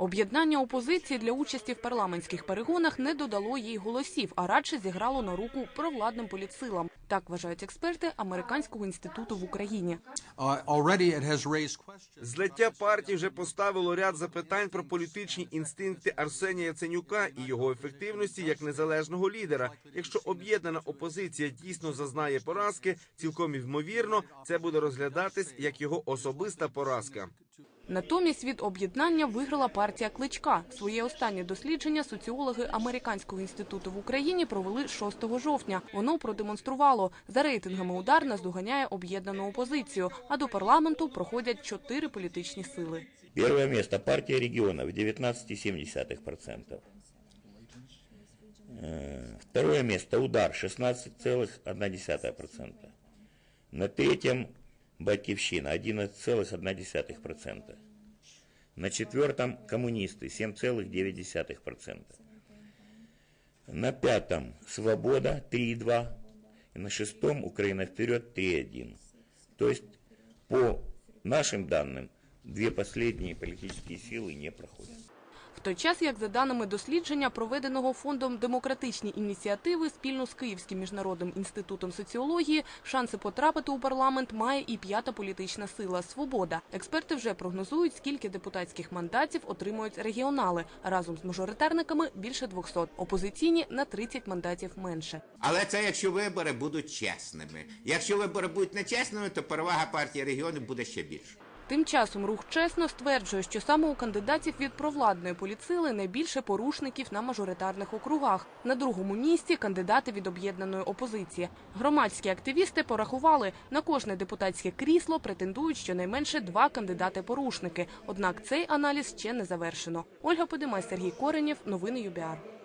Об'єднання опозиції для участі в парламентських перегонах не додало їй голосів, а радше зіграло на руку провладним політсилам. Так вважають експерти Американського інституту в Україні. Злиття партії вже поставило ряд запитань про політичні інстинкти Арсенія Яценюка і його ефективності як незалежного лідера. Якщо об'єднана опозиція дійсно зазнає поразки, цілком ймовірно, це буде розглядатись як його особиста поразка. Натомість від об'єднання виграла партія Кличка. Своє останнє дослідження соціологи Американського інституту в Україні провели 6 жовтня. Воно продемонструвало за рейтингами удар наздоганяє об'єднану опозицію. А до парламенту проходять чотири політичні сили. Первое место партия регионов 19,7%. Э, Второе место удар 16,1%. На третьем Батьковщина 11,1%. На четвертом коммунисты 7,9%. На пятом Свобода 3,2%. И на шестом Украина вперед 3,1%. То есть по нашим данным, две последние политические силы не проходят. В той час, як за даними дослідження, проведеного фондом демократичні ініціативи спільно з Київським міжнародним інститутом соціології, шанси потрапити у парламент має і п'ята політична сила Свобода. Експерти вже прогнозують, скільки депутатських мандатів отримують регіонали. Разом з мажоритарниками більше 200. Опозиційні на 30 мандатів менше. Але це якщо вибори будуть чесними. Якщо вибори будуть нечесними, то перевага партії регіонів буде ще більше. Тим часом рух чесно стверджує, що саме у кандидатів від провладної політсили найбільше порушників на мажоритарних округах. На другому місці кандидати від об'єднаної опозиції. Громадські активісти порахували на кожне депутатське крісло претендують щонайменше два кандидати-порушники. Однак цей аналіз ще не завершено. Ольга Подимай, Сергій Коренєв. Новини ЮБІАР.